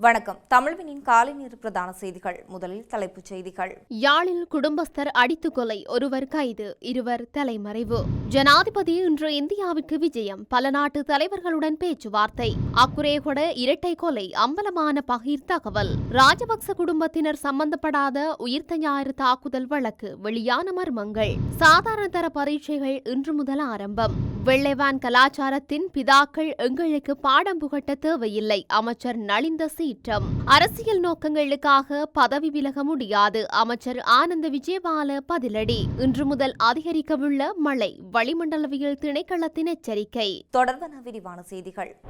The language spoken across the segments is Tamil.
வணக்கம். தமிழ்வினின் காலை நேர பிரதான செய்திகள். முதலில் தலைப்புச் செய்திகள். யாழில் குடும்பஸ்தர் அடித்து கொலை ஒருவர் கைது இருவர் தலைமறைவு. ஜனாதிபதி இன்று இந்தியாவுக்கு விஜயம் பல நாட்டு தலைவர்களுடன் பேச்சுவார்த்தை. அக்குரேகொட இரட்டை கொலை அம்பலமான பகிர் தகவல். ராஜபக்ச குடும்பத்தினர் சம்பந்தப்படாத உயிர்த்த ஞாயிறு தாக்குதல் வழக்கு வெளியான மர்மங்கள். சாதாரண தர பரீட்சைகள் இன்று முதல் ஆரம்பம். வெள்ளைவான் கலாச்சாரத்தின் பிதாக்கள் எங்களுக்கு பாடம் புகட்ட தேவையில்லை அமைச்சர் நலிந்த சீற்றம் அரசியல் நோக்கங்களுக்காக பதவி விலக முடியாது. அமைச்சர் ஆனந்த விஜயபால பதிலடி. இன்று முதல் அதிகரிக்கவுள்ள மழை வளிமண்டலவியல் திணைக்களத்தின் எச்சரிக்கை. தொடர்பான விரிவான செய்திகள்.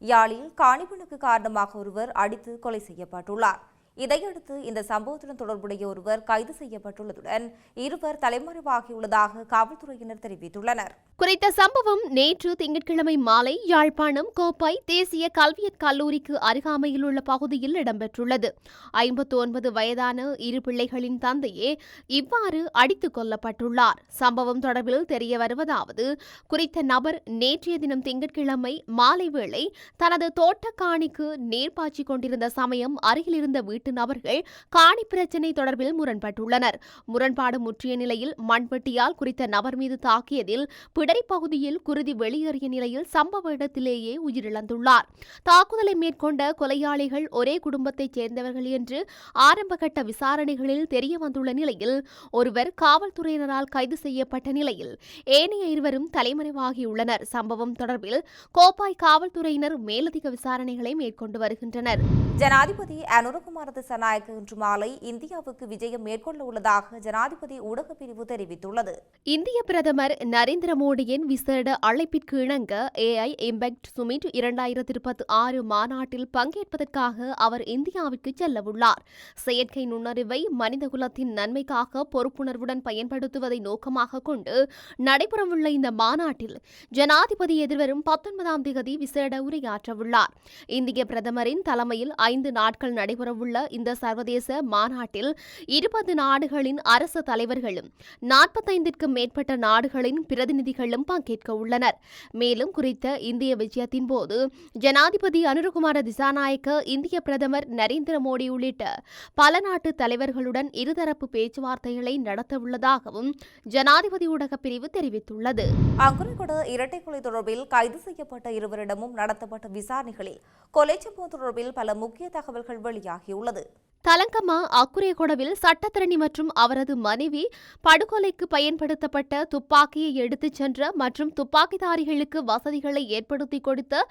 யாழில் காணிப்பணுக்கு காரணமாக ஒருவர் அடித்து கொலை செய்யப்பட்டுள்ளார். இதையடுத்து இந்த சம்பவத்துடன் தொடர்புடைய ஒருவர் கைது செய்யப்பட்டுள்ளதுடன் இருவர் தலைமறைவாகியுள்ளதாக காவல்துறையினர் தெரிவித்துள்ளனர். குறித்த சம்பவம் நேற்று திங்கட்கிழமை மாலை யாழ்ப்பாணம் கோப்பாய் தேசிய கல்வியற் கல்லூரிக்கு அருகாமையில் உள்ள பகுதியில் இடம்பெற்றுள்ளது. ஐம்பத்தி ஒன்பது வயதான இரு பிள்ளைகளின் தந்தையே இவ்வாறு அடித்துக் கொல்லப்பட்டுள்ளார். சம்பவம் தொடர்பில் தெரிய வருவதாவது குறித்த நபர் நேற்றைய தினம் திங்கட்கிழமை மாலை வேளை தனது தோட்டக்காணிக்கு நீர்ப்பாய்ச்சிக் கொண்டிருந்த சமயம் அருகில் இருந்த எட்டு நபர்கள் காணி பிரச்சினை தொடர்பில் முரண்பட்டுள்ளனர். முரண்பாடு முற்றிய நிலையில் மண்வெட்டியால் குறித்த நபர் மீது தாக்கியதில் பிடரி பகுதியில் குருதி வெளியேறிய நிலையில் சம்பவ இடத்திலேயே உயிரிழந்துள்ளார். தாக்குதலை மேற்கொண்ட கொலையாளிகள் ஒரே குடும்பத்தைச் சேர்ந்தவர்கள் என்று ஆரம்பகட்ட விசாரணைகளில் தெரிய வந்துள்ள நிலையில் ஒருவர் காவல்துறையினரால் கைது செய்யப்பட்ட நிலையில் ஏனைய இருவரும் தலைமறைவாகியுள்ளனர். சம்பவம் தொடர்பில் கோப்பாய் காவல்துறையினர் மேலதிக விசாரணைகளை மேற்கொண்டு வருகின்றனர். ஜனாதிபதி அனுரகுமார திசாநாயக்க இன்று மாலை இந்தியாவுக்கு விஜயம் மேற்கொள்ள உள்ளதாக ஜனாதிபதி ஊடகப் பிரிவு தெரிவித்துள்ளது. இந்திய பிரதமர் நரேந்திர மோடியின் விசேட அழைப்பிற்கு இணங்க ஏஐ இம்பாக்ட் சுமிட் இரண்டாயிரத்தி இருபத்தி ஆறு மாநாட்டில் பங்கேற்பதற்காக அவர் இந்தியாவிற்கு செல்லவுள்ளார். செயற்கை நுண்ணறிவை மனிதகுலத்தின் நன்மைக்காக பொறுப்புணர்வுடன் பயன்படுத்துவதை நோக்கமாக கொண்டு நடைபெறவுள்ள இந்த மாநாட்டில் ஜனாதிபதி எதிர்வரும் பத்தொன்பதாம் தேதி விசேட உரையாற்றவுள்ளார். இந்திய பிரதமரின் தலைமையில் ஐந்து நாட்கள் நடைபெறவுள்ள இந்த சர்வதேச மாநாட்டில் இருபது நாடுகளின் அரசு தலைவர்களும் நாற்பத்தைந்திற்கும் மேற்பட்ட நாடுகளின் பிரதிநிதிகளும் பங்கேற்க உள்ளனர். மேலும் குறித்த இந்திய விஜயத்தின் போது ஜனாதிபதி அனுரகுமார திசாநாயக்க இந்திய பிரதமர் நரேந்திர மோடி உள்ளிட்ட பல நாட்டு தலைவர்களுடன் இருதரப்பு பேச்சுவார்த்தைகளை நடத்தவுள்ளதாகவும் ஜனாதிபதி ஊடகப் பிரிவு தெரிவித்துள்ளது. அங்குரைகொட இரட்டை தொடர்பில் கைது செய்யப்பட்ட இருவரிடமும் நடத்தப்பட்ட விசாரணைகளில் கொலை சம்பவம் தொடர்பில் பல முக்கிய தகவல்கள் வெளியாகியுள்ளது. தலங்கமா அக்குரேகொடவில் சட்டத்திரணி மற்றும் அவரது மனைவி படுகொலைக்கு பயன்படுத்தப்பட்ட துப்பாக்கியை எடுத்துச் சென்ற மற்றும் துப்பாக்கிதாரிகளுக்கு வசதிகளை ஏற்படுத்தி கொடுத்த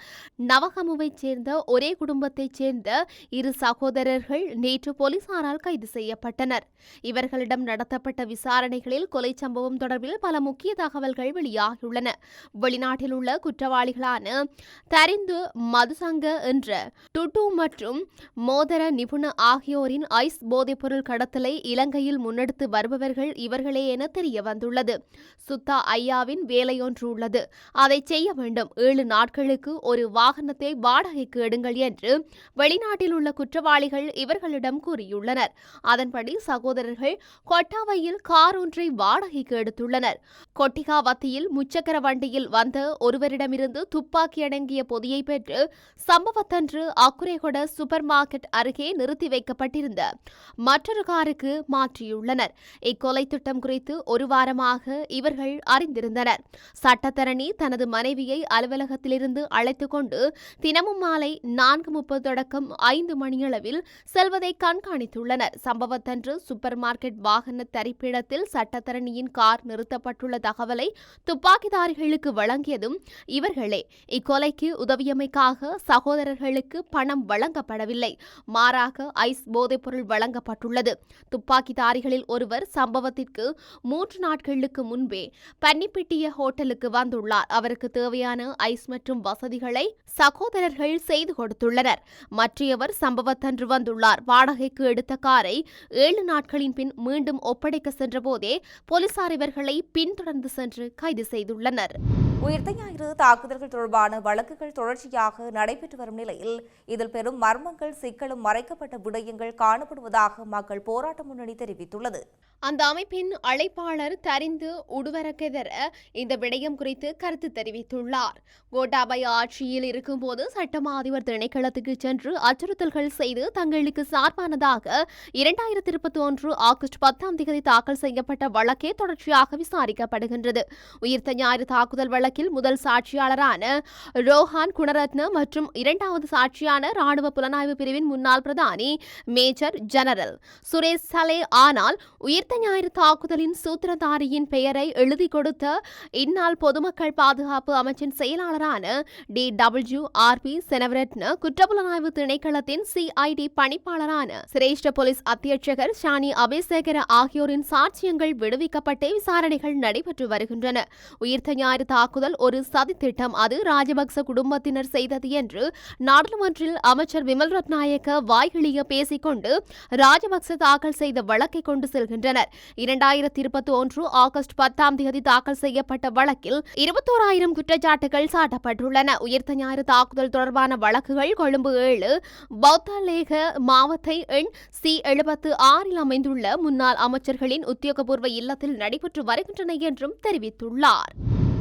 நவகமுவைச் சேர்ந்த ஒரே குடும்பத்தைச் சேர்ந்த இரு சகோதரர்கள் நேற்று போலீசாரால் கைது செய்யப்பட்டனர். இவர்களிடம் நடத்தப்பட்ட விசாரணைகளில் கொலை சம்பவம் தொடர்பில் பல முக்கிய தகவல்கள் வெளியாகியுள்ளன. வெளிநாட்டில் உள்ள குற்றவாளிகளான தரிந்து மதுசங்க என்ற டுட்டு மற்றும் மோதர நிபுண ஆகியோர் ஆகியோரின் ஐஸ் போதைப்பொருள் கடத்தலை இலங்கையில் முன்னெடுத்து வருபவர்கள் இவர்களே என தெரிய வந்துள்ளது. சுத்தா ஐயாவின் வேலையொன்று உள்ளது. அதை செய்ய வேண்டும். ஏழு நாட்களுக்கு ஒரு வாகனத்தை வாடகைக்கு எடுங்கள் என்று வெளிநாட்டில் உள்ள குற்றவாளிகள் இவர்களிடம் கூறியுள்ளனர். அதன்படி சகோதரர்கள் கொட்டாவையில் கார் ஒன்றை வாடகைக்கு எடுத்துள்ளனர். கொட்டிகாவத்தியில் முச்சக்கர வண்டியில் வந்த ஒருவரிடமிருந்து துப்பாக்கி அடங்கிய பொதியை பெற்று சம்பவத்தன்று அக்குரேகொட சூப்பர் மார்க்கெட் அருகே நிறுத்தி வைக்கப்பட்டிருந்த மற்றொரு காருக்கு மாற்றியுள்ளனர். இக்கொலை திட்டம் குறித்து ஒரு வாரமாக இவர்கள் அறிந்திருந்தனர். சட்டத்தரணி தனது மனைவியை அலுவலகத்திலிருந்து அழைத்துக் கொண்டு தினமும் மாலை நான்கு முப்பது தொடக்கம் ஐந்து மணியளவில் செல்வதை கண்காணித்துள்ளனர். சம்பவத்தன்று சூப்பர் மார்க்கெட் வாகன தரிப்பிடத்தில் சட்டத்தரணியின் கார் நிறுத்தப்பட்டுள்ள தகவலை துப்பாக்கிதாரிகளுக்கு வழங்கியதும் இவர்களே. இக்கொலைக்கு உதவியமைக்காக சகோதரர்களுக்கு பணம் வழங்கப்படவில்லை. மாறாக ஐஸ் போதைப்பொருள் வழங்கப்பட்டுள்ளது. துப்பாக்கிதாரிகளில் ஒருவர் சம்பவத்திற்கு மூன்று நாட்களுக்கு முன்பே பன்னிப்பிட்டிய ஹோட்டலுக்கு வந்துள்ளார். அவருக்கு தேவையான ஐஸ் மற்றும் வசதிகளை சகோதரர்கள் செய்து கொடுத்துள்ளனர். மற்றையவர் சம்பவத்தன்று வந்துள்ளார். வாடகைக்கு எடுத்த காரை ஏழு நாட்களின் பின் மீண்டும் ஒப்படைக்க சென்றபோதே போலீசார் இவர்களை பின்தொடர்ந்து சென்று கைது செய்துள்ளனர். உயிர்த்த ஞாயிறு தாக்குதல்கள் தொடர்பான வழக்குகள் தொடர்ச்சியாக நடைபெற்று வரும் நிலையில் இதில் பெரும் மர்மங்கள் சிக்கலும் மறைக்கப்பட்ட விடயங்கள் காணப்படுவதாக மக்கள் போராட்ட முன்னணி தெரிவித்துள்ளது. அந்த அமைப்பின் அழைப்பாளர் தரிந்து உடுவரக்கெதர இந்த விடயம் குறித்து கருத்து தெரிவித்துள்ளார். கோட்டாபய ஆட்சியில் இருக்கும்போது சட்டமா அதிபர் திணைக்களத்துக்கு சென்று அச்சுறுத்தல்கள் செய்து தங்களுக்கு சார்பானதாக இரண்டாயிரத்தி இருபத்தி ஒன்று ஆகஸ்ட் பத்தாம் தேதி தாக்கல் செய்யப்பட்ட வழக்கே தொடர்ச்சியாக விசாரிக்கப்படுகின்றது. உயிர்த்த ஞாயிறு தாக்குதல் வழக்கில் முதல் சாட்சியாளரான ரோஹான் குணரத்ன மற்றும் இரண்டாவது சாட்சியான ராணுவ புலனாய்வு பிரிவின் முன்னாள் பிரதானி மேஜர் ஜெனரல் சுரேஷ் சலே ஆனால் உயிர் அடுத்த ஞாயிறு தாக்குதலின் சூத்திரதாரியின் பெயரை எழுதி கொடுத்த இந்நாள் பொதுமக்கள் பாதுகாப்பு அமைச்சின் செயலாளரான D W R P Senavaratna குற்றப்புலனாய்வு திணைக்களத்தின் சிஐடி பணிப்பாளரான சிரேஷ்ட போலீஸ் அத்தியட்சகர் ஷானி அபேசேகர ஆகியோரின் சாட்சியங்கள் விடுவிக்கப்பட்டே விசாரணைகள் நடைபெற்று வருகின்றன. உயிர்த்த ஞாயிறு தாக்குதல் ஒரு சதித்திட்டம் அது ராஜபக்ச குடும்பத்தினர் செய்தது என்று நாடாளுமன்றில் அமைச்சர் விமல் ரத்நாயக்க வாய்கிழிய பேசிக்கொண்டு ராஜபக்ச தாக்கல் செய்த வழக்கை கொண்டு செல்கின்றனர். இரண்டாயிரத்தி இருபத்தி ஒன்று ஆகஸ்ட் பத்தாம் தேதி தாக்கல் செய்யப்பட்ட வழக்கில் இருபத்தோராயிரம் குற்றச்சாட்டுகள் சாட்டப்பட்டுள்ளன. உயிர்த்த ஞாயிறு தாக்குதல் தொடர்பான வழக்குகள் கொழும்பு ஏழு பௌத்தாலேக மாவத்தை எண் சி எழுபத்து ஆறில் அமைந்துள்ள முன்னாள் அமைச்சர்களின் உத்தியோகபூர்வ இல்லத்தில் நடைபெற்று வருகின்றன என்றும் தெரிவித்துள்ளார்.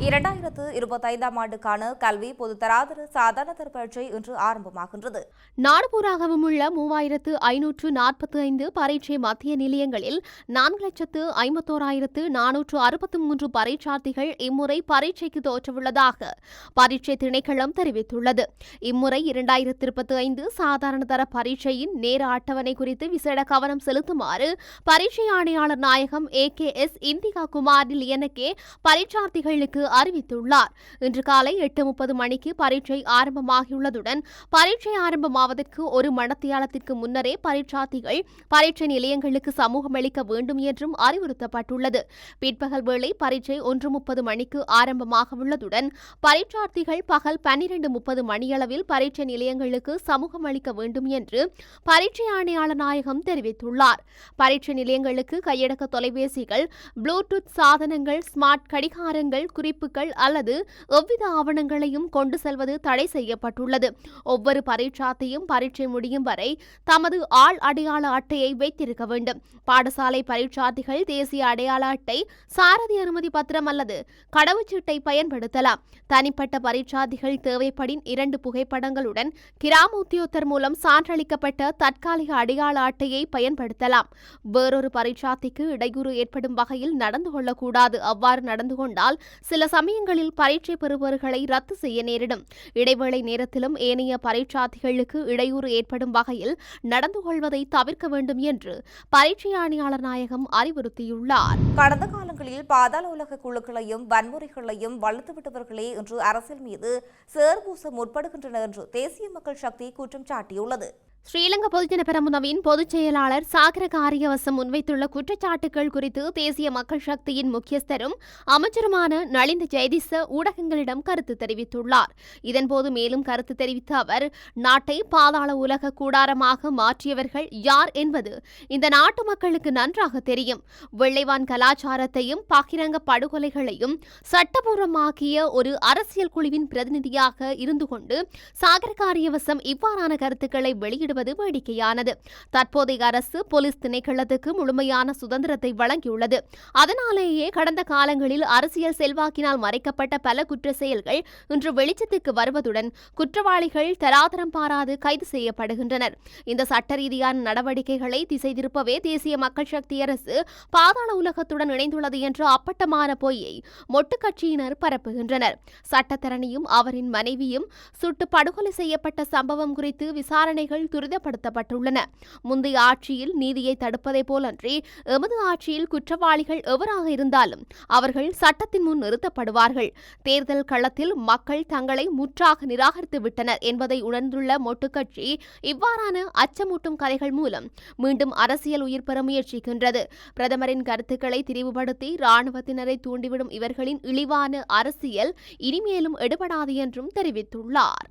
இரண்டாயிரத்து இருபத்தைந்தாம் ஆண்டுக்கான கல்வி பொதுத்தராதர சாதாரணத்தர் பரீட்சை இன்று ஆரம்பமாகின்றது. நாடுபூராகவும் உள்ள மூவாயிரத்து ஐநூற்று நாற்பத்தி ஐந்து பரீட்சை மத்திய நிலையங்களில் நான்கு லட்சத்து ஐம்பத்தோராயிரத்து நானூற்று அறுபத்தி மூன்று பரீட்சார்த்திகள் இம்முறை பரீட்சைக்கு தோற்றவுள்ளதாக பரீட்சை திணைக்களம் தெரிவித்துள்ளது. இம்முறை இரண்டாயிரத்து இருபத்தி ஐந்து சாதாரணதர பரீட்சையின் நேர அட்டவணை குறித்து விசேட கவனம் செலுத்துமாறு பரீட்சை ஆணையாளர் நாயகம் ஏ கே எஸ் இந்திகா குமாரில் எனக்கே பரீட்சார்த்திகளுக்கு அறிவித்துள்ளார். இன்று காலை எட்டு முப்பது மணிக்கு பரீட்சை ஆரம்பமாகியுள்ளதுடன் பரீட்சை ஆரம்பமாவதற்கு ஒரு மணத்தியாலத்திற்கு முன்னரே பரீட்சார்த்திகள் பரீட்சை நிலையங்களுக்கு சமூகம் அளிக்க வேண்டும் என்றும் அறிவுறுத்தப்பட்டுள்ளது. பிற்பகல் வேளை பரீட்சை ஒன்று முப்பது மணிக்கு ஆரம்பமாக உள்ளதுடன் பரீட்சார்த்திகள் பகல் பன்னிரண்டு முப்பது மணியளவில் பரீட்சை நிலையங்களுக்கு சமூகம் அளிக்க வேண்டும் என்று பரீட்சை ஆணையாளர் நாயகம் தெரிவித்துள்ளார். பரீட்சை நிலையங்களுக்கு கையடக்க தொலைபேசிகள் ப்ளூடூத் சாதனங்கள் ஸ்மார்ட் கடிகாரங்கள் குறிப்புகள் அல்லது எவ்வித ஆவணங்களையும் கொண்டு செல்வது தடை செய்யப்பட்டுள்ளது. ஒவ்வொரு பரீட்சாத்தையும் பரீட்சை முடியும் வரை தமது ஆள் அடையாள அட்டையை வைத்திருக்க வேண்டும். பாடசாலை பரீட்சார்த்திகள் தேசிய அடையாள அட்டை சாரதி அனுமதி பத்திரம் அல்லது கடவுச்சீட்டை பயன்படுத்தலாம். தனிப்பட்ட பரீட்சார்த்திகள் தேவைப்படின் இரண்டு புகைப்படங்களுடன் கிராம உத்தியோகத்தர் மூலம் சான்றளிக்கப்பட்ட தற்காலிக அடையாள அட்டையை பயன்படுத்தலாம். வேறொரு பரீட்சார்த்திக்கு இடையூறு ஏற்படும் வகையில் நடந்து கொள்ளக்கூடாது. அவ்வாறு நடந்து கொண்டால் சில சமயங்களில் பரீட்சை பெறுபவர்களை ரத்து செய்ய நேரிடும். இடைவேளை நேரத்திலும் ஏனைய பரீட்சார்த்திகளுக்கு இடையூறு ஏற்படும் வகையில் நடந்து கொள்வதை தவிர்க்க வேண்டும் என்று பரீட்சை ஆணையாளர் நாயகம் அறிவுறுத்தியுள்ளார். கடந்த காலங்களில் பாதாள உலக குழுக்களையும் வன்முறைகளையும் வளர்த்துவிட்டவர்களே இன்று அரசியல் மீது சேர்பூச முற்படுகின்றனர் என்று தேசிய மக்கள் சக்தி குற்றம் சாட்டியுள்ளது. ஸ்ரீலங்கா பொதுஜன பெரமுனவின் பொதுச் செயலாளர் சாகர காரியவசம் முன்வைத்துள்ள குற்றச்சாட்டுகள் குறித்து தேசிய மக்கள் சக்தியின் முக்கியஸ்தரும் அமைச்சருமான நளிந்த ஜெயதிச ஊடகங்களிடம் கருத்து தெரிவித்துள்ளார். இதன்போது மேலும் கருத்து தெரிவித்த அவர் நாட்டை பாதாள உலக கூடாரமாக மாற்றியவர்கள் யார் என்பது இந்த நாட்டு மக்களுக்கு நன்றாக தெரியும். வெள்ளைவான் கலாச்சாரத்தையும் பகிரங்க படுகொலைகளையும் சட்டபூர்வமாக்கிய ஒரு அரசியல் குழுவின் பிரதிநிதியாக இருந்து கொண்டு சாகர காரியவசம் இவ்வாறான கருத்துக்களை வெளியிடுவது வேடிக்கையானது. தற்போதைய அரசு போலீஸ் திணைக்களத்துக்கு முழுமையான சுதந்திரத்தை வழங்கியுள்ளது. அதனாலேயே கடந்த காலங்களில் அரசியல் செல்வாக்கினால் மறைக்கப்பட்ட பல குற்ற செயல்கள் இன்று வெளிச்சத்துக்கு வருவதுடன் குற்றவாளிகள் தராதரம் பாராது கைது செய்யப்படுகின்றனர். இந்த சட்ட ரீதியான நடவடிக்கைகளை திசை திருப்பவே தேசிய மக்கள் சக்தி அரசு பாதாள உலகத்துடன் இணைந்துள்ளது என்ற அப்பட்டமான பொய்யை மொட்டு கட்சியினர் பரப்புகின்றனர். சட்டத்தரணியும் அவரின் மனைவியும் சுட்டு படுகொலை செய்யப்பட்ட சம்பவம் குறித்து விசாரணைகள் துரிதப்படுத்தப்பட்டுள்ளன முந்தைய ஆட்சியில் நீதியை தடுப்பதை போலன்றி எமது ஆட்சியில் குற்றவாளிகள் எவராக இருந்தாலும் அவர்கள் சட்டத்தின் முன் நிறுத்தப்படுவார்கள். தேர்தல் களத்தில் மக்கள் தங்களை முற்றாக நிராகரித்து விட்டனர் என்பதை உணர்ந்துள்ள மொட்டுக்கட்சி இவ்வாறான அச்சமூட்டும் கதைகள் மூலம் மீண்டும் அரசியல் உயிர் பெற முயற்சிக்கின்றது. பிரதமரின் கருத்துக்களை திரிவுபடுத்தி ராணுவத்தினரை தூண்டிவிடும் இவர்களின் இழிவான அரசியல் இனிமேலும் எடுபடாது என்றும் தெரிவித்துள்ளார்.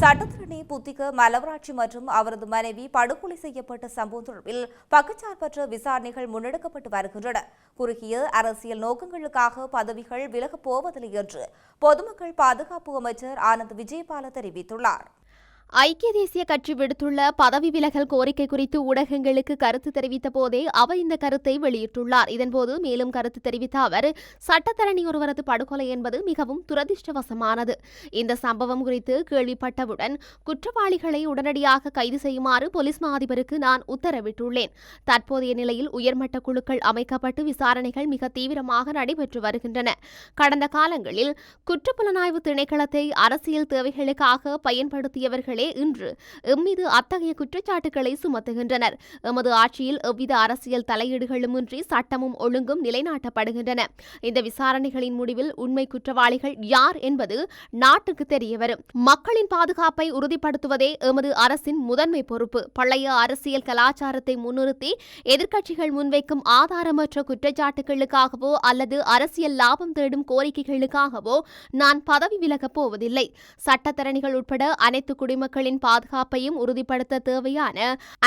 சட்டத்திரணி புத்திக மலவராட்சி மற்றும் அவரது மனைவி படுகொலை செய்யப்பட்ட சம்பவம் தொடர்பில் பக்கச்சார்பற்ற விசாரணைகள் முன்னெடுக்கப்பட்டு வருகின்றன. குறுகிய அரசியல் நோக்கங்களுக்காக பதவிகள் விலகப் போவதில்லை என்று பொதுமக்கள் பாதுகாப்பு அமைச்சர் ஆனந்த் விஜயபால தெரிவித்துள்ளார். ஐக்கிய தேசிய கட்சி விடுத்துள்ள பதவி விலகல் கோரிக்கை குறித்து ஊடகங்களுக்கு கருத்து தெரிவித்த போதே அவர் இந்த கருத்தை வெளியிட்டுள்ளார். இதன்போது மேலும் கருத்து தெரிவித்த அவர் சட்டத்தரணி ஒருவரது படுகொலை என்பது மிகவும் துரதிர்ஷ்டவசமானது. இந்த சம்பவம் குறித்து கேள்விப்பட்டவுடன் குற்றவாளிகளை உடனடியாக கைது செய்யுமாறு போலீஸ் மா அதிபருக்கு நான் உத்தரவிட்டுள்ளேன். தற்போதைய நிலையில் உயர்மட்ட குழுக்கள் அமைக்கப்பட்டு விசாரணைகள் மிக தீவிரமாக நடைபெற்று வருகின்றன. கடந்த காலங்களில் குற்றப்புலனாய்வு திணைக்களத்தை அரசியல் தேவைகளுக்காக பயன்படுத்தியவர்களே இன்று எம்மீது அத்தகைய குற்றச்சாட்டுகளை சுமத்துகின்றனர். எமது ஆட்சியில் எவ்வித அரசியல் தலையீடுகளுமின்றி சட்டமும் ஒழுங்கும் நிலைநாட்டப்படுகின்றன. இந்த விசாரணைகளின் முடிவில் உண்மை குற்றவாளிகள் யார் என்பது நாட்டுக்கு தெரியவரும். மக்களின் பாதுகாப்பை உறுதிப்படுத்துவதே எமது அரசின் முதன்மை பொறுப்பு. பழைய அரசியல் கலாச்சாரத்தை முன்னிறுத்தி எதிர்க்கட்சிகள் முன்வைக்கும் ஆதாரமற்ற குற்றச்சாட்டுகளுக்காகவோ அல்லது அரசியல் லாபம் தேடும் கோரிக்கைகளுக்காகவோ நான் பதவி விலகப் போவதில்லை. சட்டத்தரணிகள் உட்பட அனைத்து குடிமக்கள் குடிமக்களின் பாதுகாப்பையும் உறுதிப்படுத்த தேவையான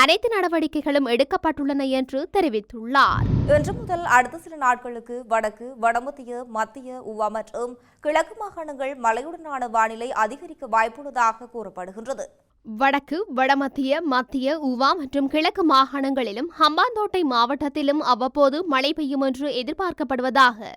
அனைத்து நடவடிக்கைகளும் எடுக்கப்பட்டுள்ளன என்று தெரிவித்துள்ளார். இன்று முதல் அடுத்த சில நாட்களுக்கு வடக்கு வடமத்திய மத்திய உவா மற்றும் கிழக்கு மாகாணங்கள் மழையுடனான வானிலை அதிகரிக்க வாய்ப்புள்ளதாக கூறப்படுகின்றது. வடக்கு வடமத்திய மத்திய உவா மற்றும் கிழக்கு மாகாணங்களிலும் ஹம்பாந்தோட்டை மாவட்டத்திலும் அவ்வப்போது மழை பெய்யும் என்று எதிர்பார்க்கப்படுவதாக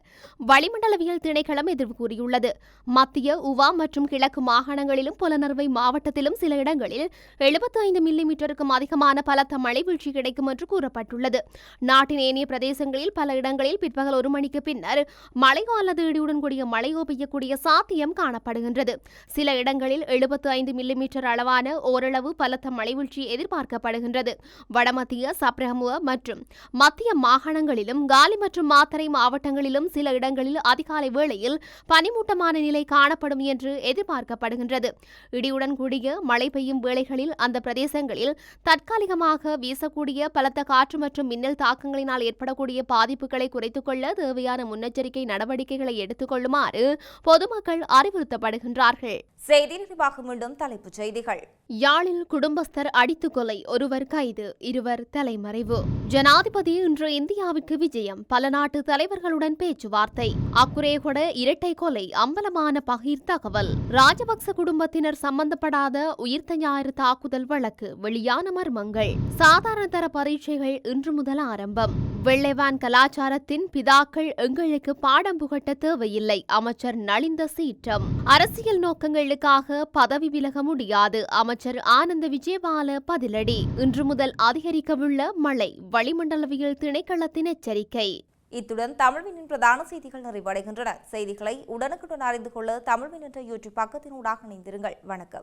வளிமண்டலவியல் திணைக்களம் எதிர்வு கூறியுள்ளது. மத்திய உவா மற்றும் கிழக்கு மாகாணங்களிலும் புலனறுவை மாவட்டத்திலும் சில இடங்களில் 75 ஐந்து மில்லிமீட்டருக்கும் அதிகமான பலத்த மழை வீழ்ச்சி கிடைக்கும் என்று கூறப்பட்டுள்ளது. நாட்டின் ஏனைய பிரதேசங்களில் பல இடங்களில் பிற்பகல் ஒரு மணிக்கு பின்னர் மழையோ அல்லது இடியுடன் கூடிய மழையோ பெய்யக்கூடிய சாத்தியம் காணப்படுகின்றது. சில இடங்களில் 75 ஐந்து மில்லிமீட்டர் அளவான ஓரளவு பலத்த மழைவீழ்ச்சி எதிர்பார்க்கப்படுகின்றது. வடமத்திய சப்ரஹமுவ மற்றும் மத்திய மாகாணங்களிலும் காலி மற்றும் மாத்தரை மாவட்டங்களிலும் சில இடங்களில் அதிகாலை வேளையில் பனிமூட்டமான நிலை காணப்படும் என்று எதிர்பார்க்கப்படுகின்றது. இடியுடன் கூடிய மழை பெய்யும் வேளைகளில் அந்த பிரதேசங்களில் தற்காலிகமாக வீசக்கூடிய பலத்த காற்று மற்றும் மின்னல் தாக்கங்களினால் ஏற்படக்கூடிய பாதிப்புகளை குறைத்துக் கொள்ள தேவையான முன்னெச்சரிக்கை நடவடிக்கைகளை எடுத்துக் கொள்ளுமாறு பொதுமக்கள் அறிவுறுத்தப்படுகின்றார்கள். செய்தி நிறைவாக மீண்டும் தலைப்புச் செய்திகள். யாழில் குடும்பஸ்தர் அடித்துக் கொலை ஒருவர் கைது இருவர் தலைமறைவு. ஜனாதிபதி இன்று இந்தியாவுக்கு விஜயம் பல நாட்டு தலைவர்களுடன் பேச்சுவார்த்தை. அக்குரேகொட இரட்டை கொலை அம்பலமான பகிர் தகவல். ராஜபக்ச குடும்பத்தினர் சம்பந்தப்படாத உயிர்த்த ஞாயிறு தாக்குதல் வழக்கு வெளியான மர்மங்கள். சாதாரண தர பரீட்சைகள் இன்று முதல் ஆரம்பம். வெள்ளைவான் கலாச்சாரத்தின் பிதாக்கள் எங்களுக்கு பாடம் புகட்ட தேவையில்லை அமைச்சர் நலிந்த சீற்றம். அரசியல் நோக்கங்கள் நோக்கங்களுக்காக பதவி விலக முடியாது. அமைச்சர் ஆனந்த விஜயபால பதிலடி. இன்று முதல் அதிகரிக்கவுள்ள மழை வளிமண்டலவியல் திணைக்களத்தின் எச்சரிக்கை. இத்துடன் தமிழ்வினின் பிரதான செய்திகள் நிறைவடைகின்றன. செய்திகளை உடனுக்குடன் அறிந்து கொள்ள தமிழ்வின் என்ற யூடியூப் பக்கத்தினூடாக இணைந்திருங்கள். வணக்கம்.